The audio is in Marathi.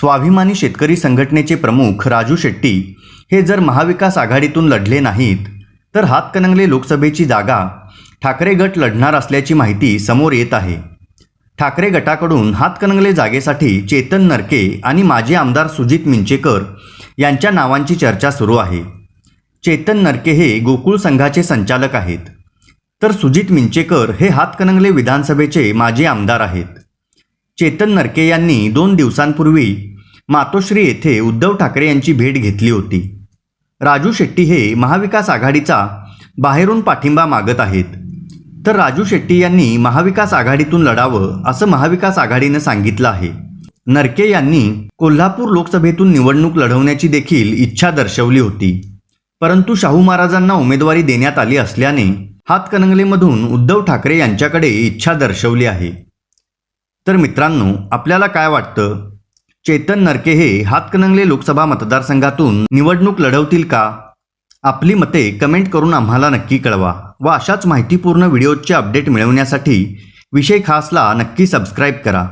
स्वाभिमानी शेतकरी संघटनेचे प्रमुख राजू शेट्टी हे जर महाविकास आघाडीतून लढले नाहीत तर हातकणंगले लोकसभेची जागा ठाकरे गट लढणार असल्याची माहिती समोर येत आहे. ठाकरे गटाकडून हातकणंगले जागेसाठी चेतन नरके आणि माजी आमदार सुजित मिंचेकर यांच्या नावांची चर्चा सुरू आहे. चेतन नरके हे गोकुळ संघाचे संचालक आहेत. तर सुजित मिंचेकर हे हातकणंगले विधानसभेचे माजी आमदार आहेत. चेतन नरके यांनी दोन दिवसांपूर्वी मातोश्री येथे उद्धव ठाकरे यांची भेट घेतली होती. राजू शेट्टी हे महाविकास आघाडीचा बाहेरून पाठिंबा मागत आहेत. तर राजू शेट्टी यांनी महाविकास आघाडीतून लढावं असं महाविकास आघाडीनं सांगितलं आहे. नरके यांनी कोल्हापूर लोकसभेतून निवडणूक लढवण्याची देखील इच्छा दर्शवली होती. परंतु शाहू महाराजांना उमेदवारी देण्यात आली असल्याने हातकणंगलेमधून उद्धव ठाकरे यांच्याकडे इच्छा दर्शवली आहे. तर मित्रांनो आपल्याला काय वाटतं? चेतन नरके हे हातकणंगले लोकसभा मतदारसंघातून निवडणूक लढवतील का? आपली मते कमेंट करून आम्हाला नक्की कळवा व अशाच माहितीपूर्ण व्हिडिओचे अपडेट मिळवण्यासाठी विषय खासला नक्की सबस्क्राईब करा.